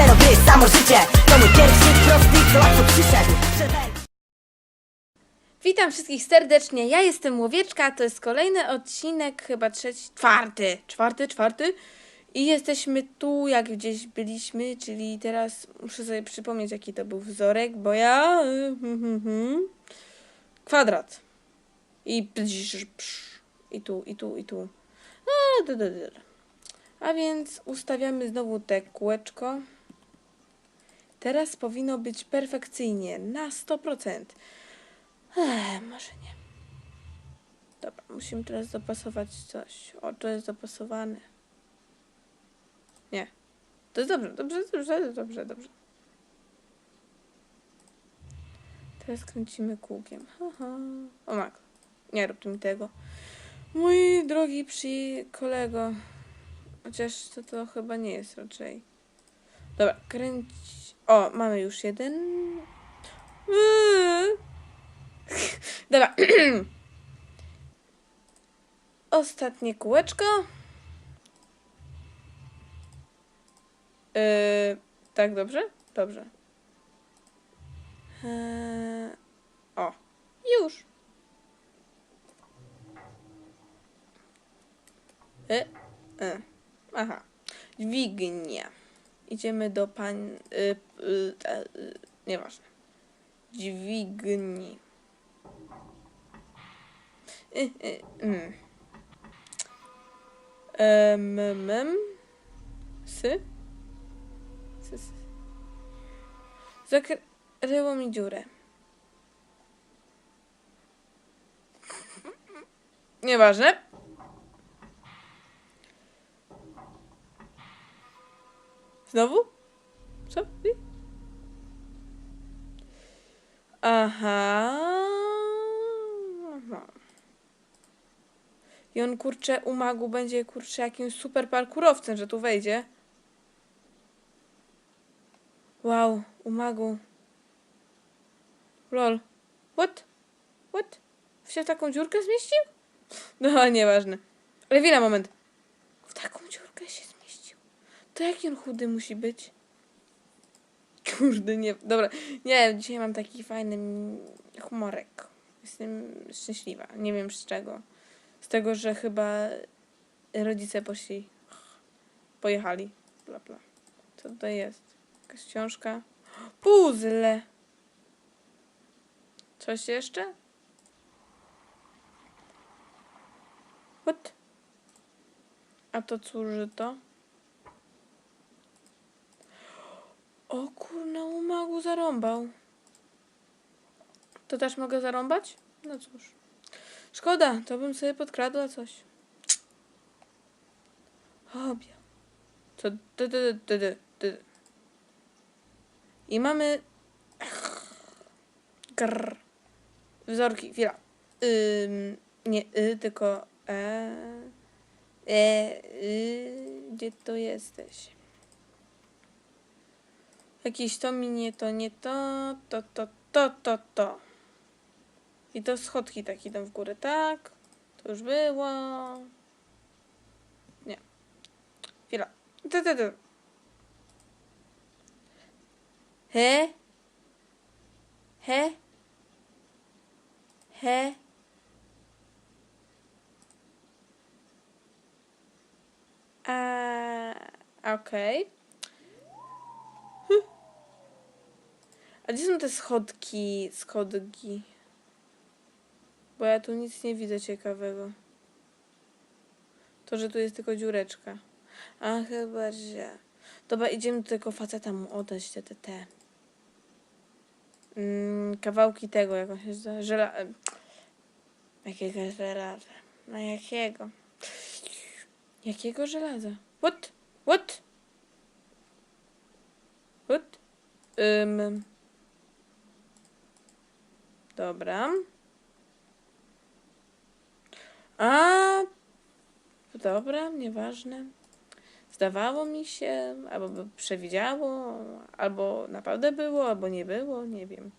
zero gry, samo życie To mój pierwszy prosty, przyszedł Witam wszystkich serdecznie. Ja jestem Łowieczka, to jest kolejny odcinek, chyba trzeci, czwarty, czwarty, czwarty. I jesteśmy tu, jak gdzieś byliśmy, czyli teraz muszę sobie przypomnieć, jaki to był wzorek, bo ja. hmm, hmm, hmm. Kwadrat. I i tu, i tu, i tu. Da. A więc ustawiamy znowu te kółeczko. Teraz powinno być perfekcyjnie, na 100%. Ech, może nie. Dobra, musimy teraz dopasować coś. O, to jest dopasowane. Nie. To jest dobrze, dobrze, dobrze, dobrze, dobrze. Teraz kręcimy kółkiem. O mak. Nie rób mi tego. Mój drogi przy kolego. Chociaż to, to chyba nie jest raczej. Dobra, kręć. O, mamy już jeden. Dobra. Ostatnie kółeczko. Yy, tak, dobrze? Dobrze. Eee, o, już. E, e, aha. Dźwignia. Idziemy do e, y, nieważne. Dźwigni. Y, y, mm. Em, em. Sy? Sy, sy. Zakryło mi dziurę. Nieważne. Znowu? Co? Aha. Aha. I on kurczę u magu będzie kurczę jakimś super parkurowcem, że tu wejdzie. Wow, u magu. Lol. What? What? Się w taką dziurkę zmieścił? No, nieważne. Ale chwila, moment. W taką dziurkę się zmieścił. To jaki on chudy musi być? Kurde, nie. Dobra. Nie, dzisiaj mam taki fajny humorek. Jestem szczęśliwa. Nie wiem z czego. Z tego, że chyba rodzice poszli. Pojechali. Bla, bla. Co tutaj jest? Jakaś książka? Puzzle! Coś jeszcze? What? A to cóż to? O kurna, umagu zarąbał. To też mogę zarąbać? No cóż. Szkoda, to bym sobie podkradła coś. Obie. Co? I mamy... Grr. Wzorki, chwila. Ym, nie y, tylko e. E, y, gdzie to jesteś? Jakieś to mi nie to, nie to, to, to, to, to, to. I to schodki tak idą w górę, tak? To już było. Nie. Chwila. Ty, ty, ty. He? He? He? A, okej. Hm. A gdzie są te schodki, schodki? Bo ja tu nic nie widzę ciekawego. To, że tu jest tylko dziureczka. A chyba, że... Dobra, idziemy do tego faceta mu oddać te, te, te. Mm, kawałki tego, jak on się? Żela... Jakiego żelaza? No jakiego? Jakiego żelaza? What? What? What? Ym. Dobra. A, dobra, nieważne. Zdawało mi się, albo by przewidziało, albo naprawdę było, albo nie było, nie wiem.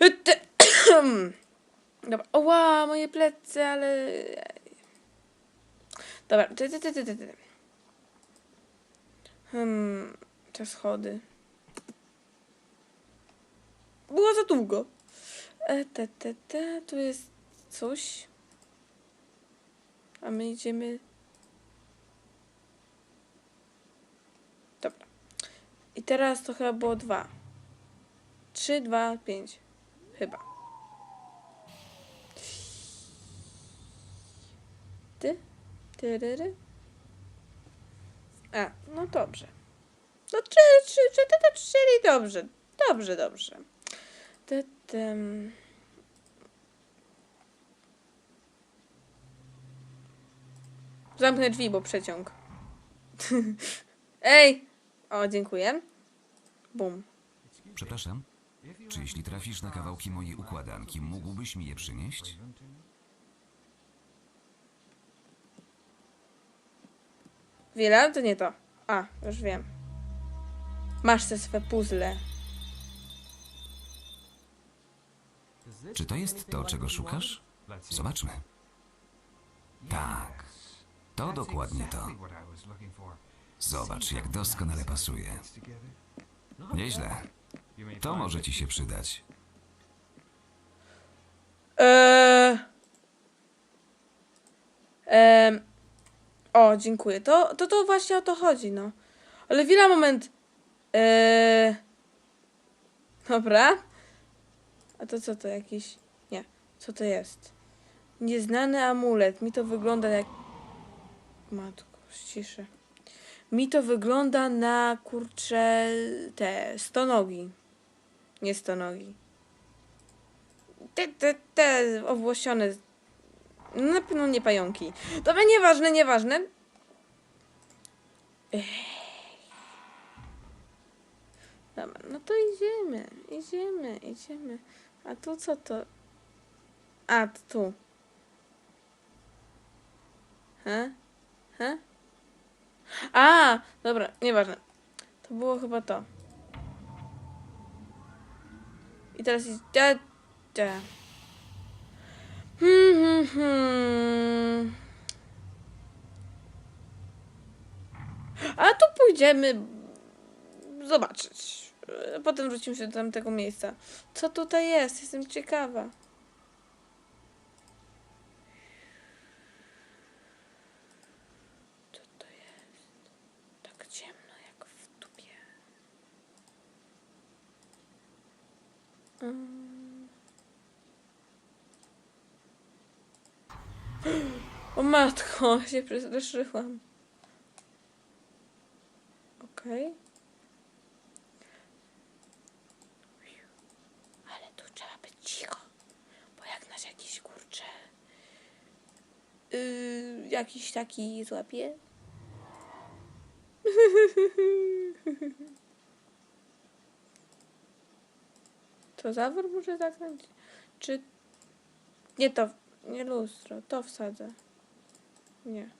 Dobra, oła, moje plecy, ale... Dobra, ty, ty, ty, ty, ty. Hmm, Te schody. Było za długo. E, te, te, te, tu jest coś. A my idziemy. Dobra. I teraz to chyba było dwa. Trzy, dwa, pięć. Chyba. Ty? Tyryry? A, no dobrze. No trzy, trzy, trzy, to czyli dobrze. Dobrze, dobrze. Tym. Zamknę drzwi, bo przeciąg. Ej! O, dziękuję. Bum. Przepraszam, czy jeśli trafisz na kawałki mojej układanki, mógłbyś mi je przynieść? Wiele? To nie to. A, już wiem. Masz te swe puzzle. Czy to jest to, czego szukasz? Zobaczmy. Tak, to dokładnie to. Zobacz, jak doskonale pasuje. Nieźle. To może ci się przydać. Eee... Em, o, dziękuję. To, to to właśnie o to chodzi, no. Ale chwila, moment. Eee... Dobra. A to co to jakiś... Nie. Co to jest? Nieznany amulet. Mi to wygląda jak... Matko, ciszę. Mi to wygląda na, kurcze, te, stonogi. Nie stonogi. Te, te, te owłosione. Na pewno nie pająki. Dobra, nieważne, nieważne. Ech. Dobra, no to idziemy, idziemy, idziemy. A tu co to? A, tu. He? He? A, dobra, nieważne. To było chyba to. I teraz jest... Hmm, hmm, hmm. A tu pójdziemy zobaczyć. E, Potem wrócimy się do tamtego miejsca. Co tutaj jest? Jestem ciekawa. Co to jest? Tak ciemno jak w dupie. Mm. O matko, się przestraszyłam. Okej. Ale tu trzeba być cicho, bo jak nas jakiś kurcze yy, jakiś taki złapie. To zawór muszę zakręcić? Czy... Nie to, nie lustro, to wsadzę. Nie.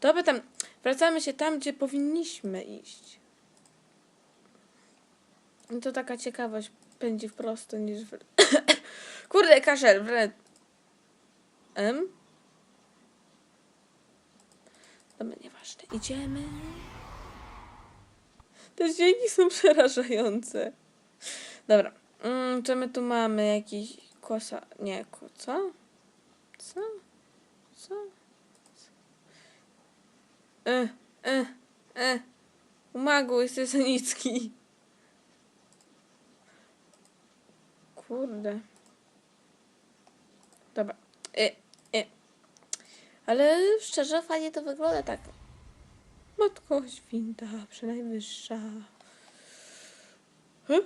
Dobra, tam, wracamy się tam, gdzie powinniśmy iść. To taka ciekawość pędzi w prosto niż w... Kurde, kaszel, wred. M? Dobra, nieważne. Idziemy. Te dźwięki są przerażające. Dobra. Mm, co my tu mamy? Jakiś kosa... Nie, ko... Co? Co? Co? E, e, e. Umagu, jesteś Senicki. Kurde. Dobra. E. Ale szczerze, fajnie to wygląda tak. Matko święta, przynajwyższa. Huh?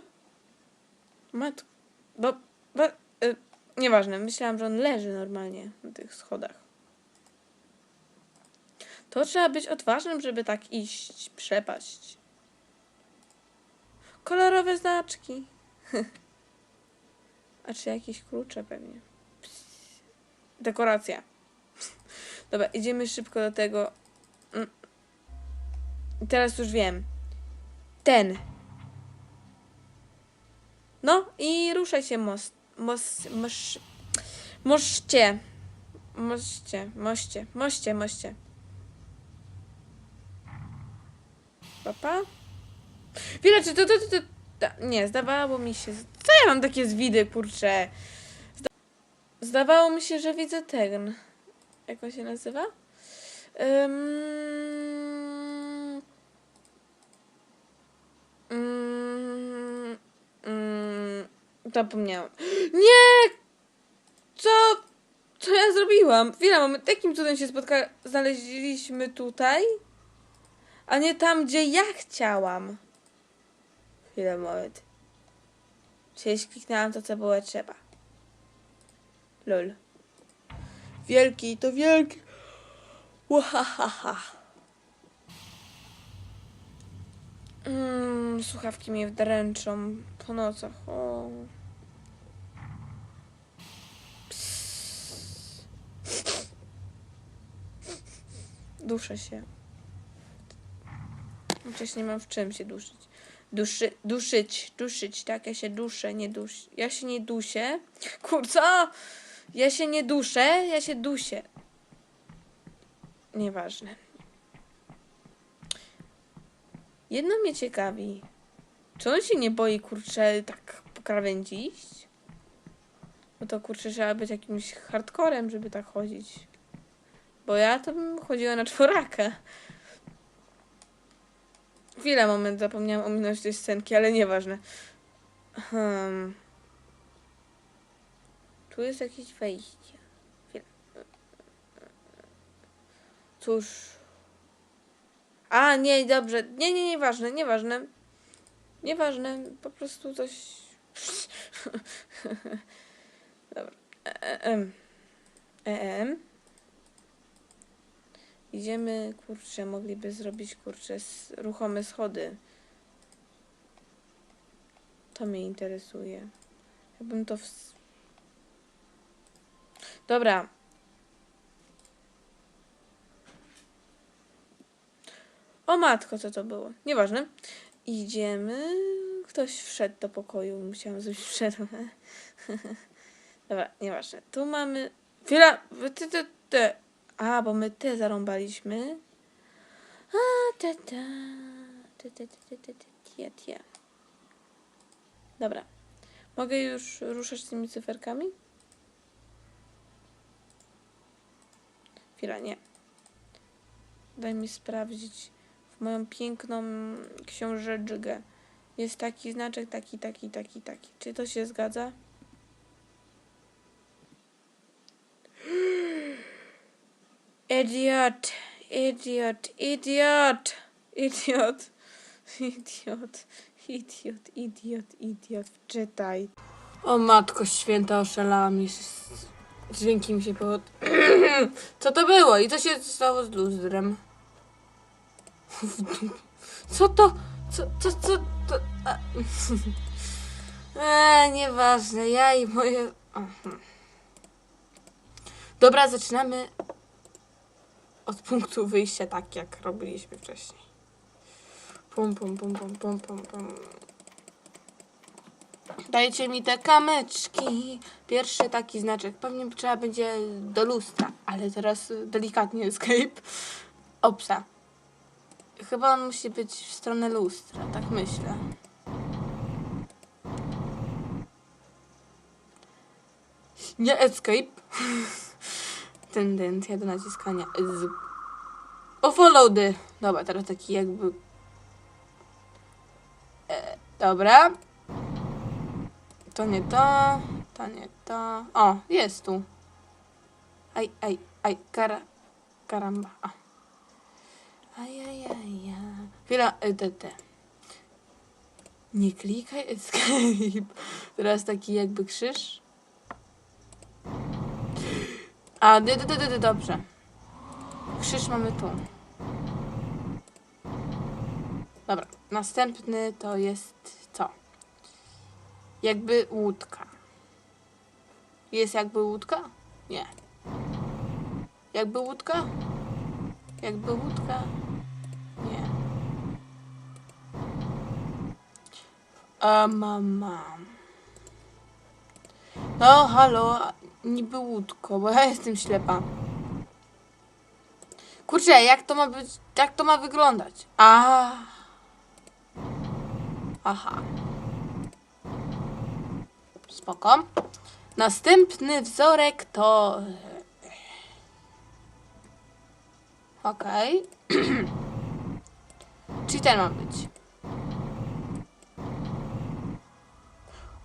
Matko. Bo, bo, e, nieważne, myślałam, że on leży normalnie na tych schodach. To trzeba być odważnym, żeby tak iść, przepaść. Kolorowe znaczki. A czy jakieś klucze pewnie. Dekoracja. Dobra, idziemy szybko do tego. Mm. Teraz już wiem. Ten. No i ruszaj się most. Most. Mosz. Moście. Moście. Moście. Moście. Moście. Papa? Czy to, to, to, to, to... Nie, zdawało mi się... Co ja mam takie zwidy, kurczę? Zda... Zdawało mi się, że widzę ten... Jak on się nazywa? Um... Mm, mm, zapomniałam. Nie! Co? Co ja zrobiłam? Chwila, mamy takim cudem się spotka... Znaleźliśmy tutaj, a nie tam, gdzie ja chciałam. Chwilę, moment. Przecież kliknęłam to, co było trzeba. Lol. Wielki, to wielki. Łahahaha. Mm, słuchawki mnie dręczą po nocach. O. Duszę się. Chociaż nie mam w czym się duszyć. Duszy, duszyć, duszyć, tak? Ja się duszę, nie duś. Ja się nie duszę. Kurca! Ja się nie duszę, ja się dusię. Nieważne. Jedno mnie ciekawi. Czy on się nie boi, kurczę, tak po krawędzi iść? No to kurczę, trzeba być jakimś hardcorem, żeby tak chodzić. Bo ja to bym chodziła na czworaka. Chwilę, moment, zapomniałam ominąć tej scenki, ale nieważne. Hmm. Tu jest jakieś wejście. Cóż. A, nie, dobrze. Nie, nie, nieważne, nieważne. Nieważne, po prostu coś... Dobra. E, e, em. E, em. Idziemy, kurczę, mogliby zrobić, kurczę, ruchome schody. To mnie interesuje. Jakbym to... W... Dobra. O matko, co to było? Nieważne. Idziemy. Ktoś wszedł do pokoju. Musiałam zrobić przerwę. Dobra, nieważne. Tu mamy... Chwila! Ty, ty, ty. A, bo my te zarąbaliśmy. A, ta, ta. Ty, ty, ty, ty, tie, tie. Dobra. Mogę już ruszać tymi cyferkami? Chwila, nie. Daj mi sprawdzić w moją piękną książeczkę. Jest taki znaczek, taki, taki, taki, taki. Czy to się zgadza? Idiot, idiot, idiot, idiot, idiot, idiot, idiot, idiot, wczytaj. O matko święta, oszalałam mi. Dźwięki mi się pod... Co to było? I co się stało z lustrem? Co to? Co, co, co to? A... Eee, nieważne, ja i moje... Dobra, zaczynamy od punktu wyjścia, tak jak robiliśmy wcześniej. Pum, pum, pum, pum, pum, pum, pum. Dajcie mi te kamyczki. Pierwszy taki znaczek. Pewnie trzeba będzie do lustra, ale teraz delikatnie escape. Opsa. Chyba on musi być w stronę lustra, tak myślę. Nie escape. Tendencja do naciskania z... O followdy. Dobra, teraz taki jakby... E, dobra. To nie to, to nie to. O, jest tu. Aj, aj, aj, kara, karamba. O. Aj, aj, aj, aj. Chwila, e, te. Nie klikaj escape. Teraz taki jakby krzyż. A, d, d, d, d, dobrze. Krzyż mamy tu. Dobra, następny to jest co? Jakby łódka. Jest jakby łódka? Nie. Jakby łódka? Jakby łódka? Nie. A mam, mam. No, halo, niby łódko, bo ja jestem ślepa. Kurczę, jak to ma być, jak to ma wyglądać? A. Aha. Spoko. Następny wzorek to... Okej. Czyli ten ma być.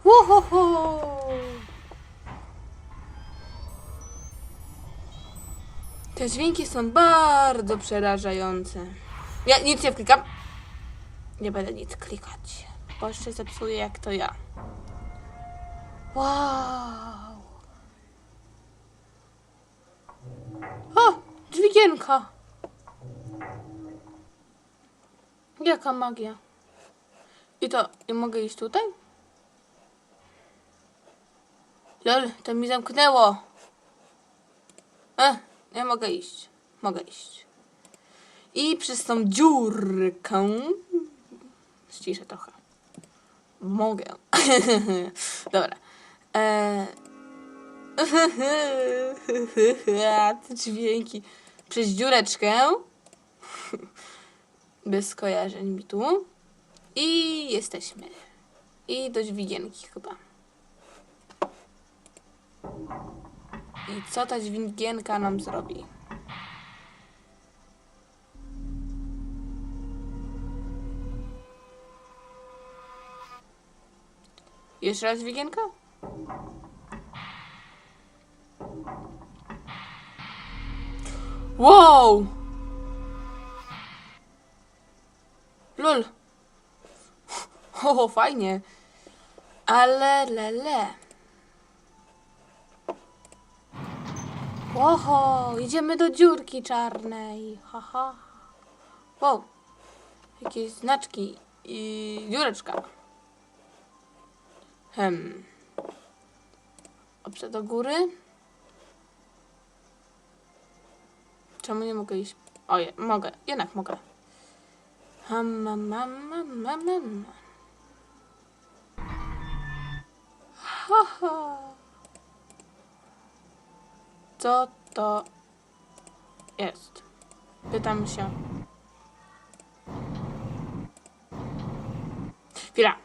Uhoho! Te dźwięki są bardzo przerażające. Ja nic nie wklikam. Nie będę nic klikać, bo jeszcze zepsuję jak to ja. Wow! O! Dźwigienka! Jaka magia? I to, i mogę iść tutaj? Lol, to mi zamknęło. E, nie mogę iść. Mogę iść. I przez tą dziurkę ściszę trochę. Mogę. Dobra. Eee... Te dźwięki. Przez dziureczkę. Bez skojarzeń mi tu. I jesteśmy. I do dźwigienki chyba. I co ta dźwigienka nam zrobi? Jeszcze raz dźwigienka? Wow! Lol. O, fajnie. Ale lele. Oho, idziemy do dziurki czarnej. Haha. Wow. Jakieś znaczki i dziureczka. Hem. Oprze do góry. Czemu nie mogę iść? Oje, mogę. Jednak mogę. Ham, mam, mam, mam, mam. Co to jest? Pytam się. Chwila.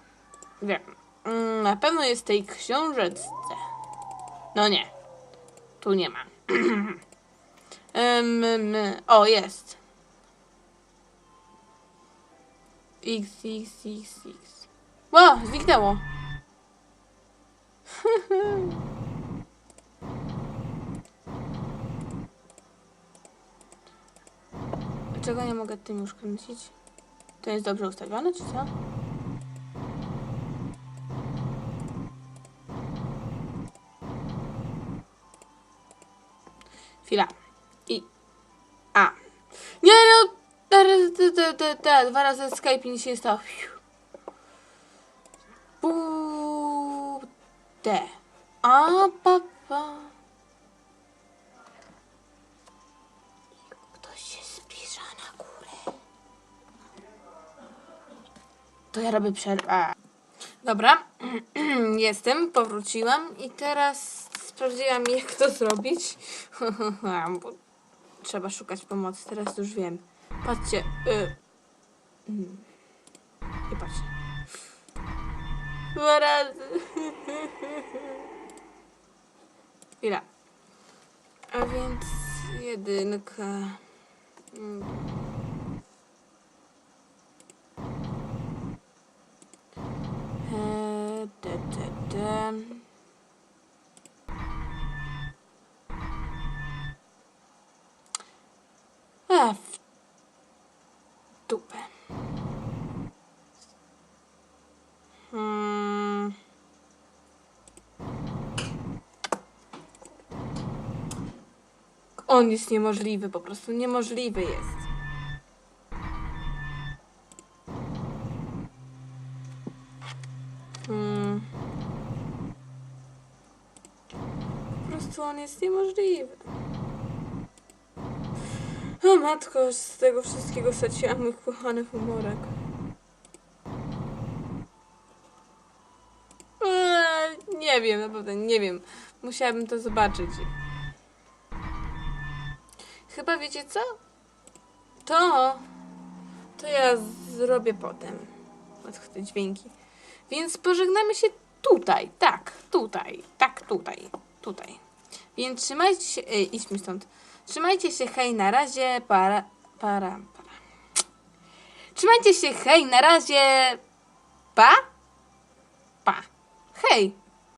Wiem. Mm, Na pewno jest w tej książeczce. No nie. Tu nie ma. Em, o, jest. X, X, X, X. O, zniknęło. Dlaczego nie mogę tym już kręcić? To jest dobrze ustawione, czy co? Chwila. Nie, no! Te, te, te, te, dwa razy Skype i nic się nie stało. Pu. Te. A, pa, pa. Ktoś się zbliża na górę. To ja robię przerwę. Dobra. Jestem, powróciłam i teraz sprawdziłam jak to zrobić. Trzeba szukać pomocy, teraz już wiem. Patrzcie. Y... mm. I patrzcie. Dwa razy. Chwila. A więc jedynka. Mm. E, te, te, te. A, w dupę. Hmm. On jest niemożliwy, po prostu niemożliwy jest. Hmm. Po prostu on jest niemożliwy. O matko, z tego wszystkiego straciłam mój kochany humorek. Eee, nie wiem, naprawdę nie wiem. Musiałabym to zobaczyć. Chyba wiecie co? To, to ja zrobię potem. te dźwięki. Więc pożegnamy się tutaj, tak, tutaj, tak, tutaj, tutaj. Więc trzymajcie się, y, idźmy stąd. Trzymajcie się, hej, na razie, para, para, para. Trzymajcie się, hej, na razie, pa, pa, hej.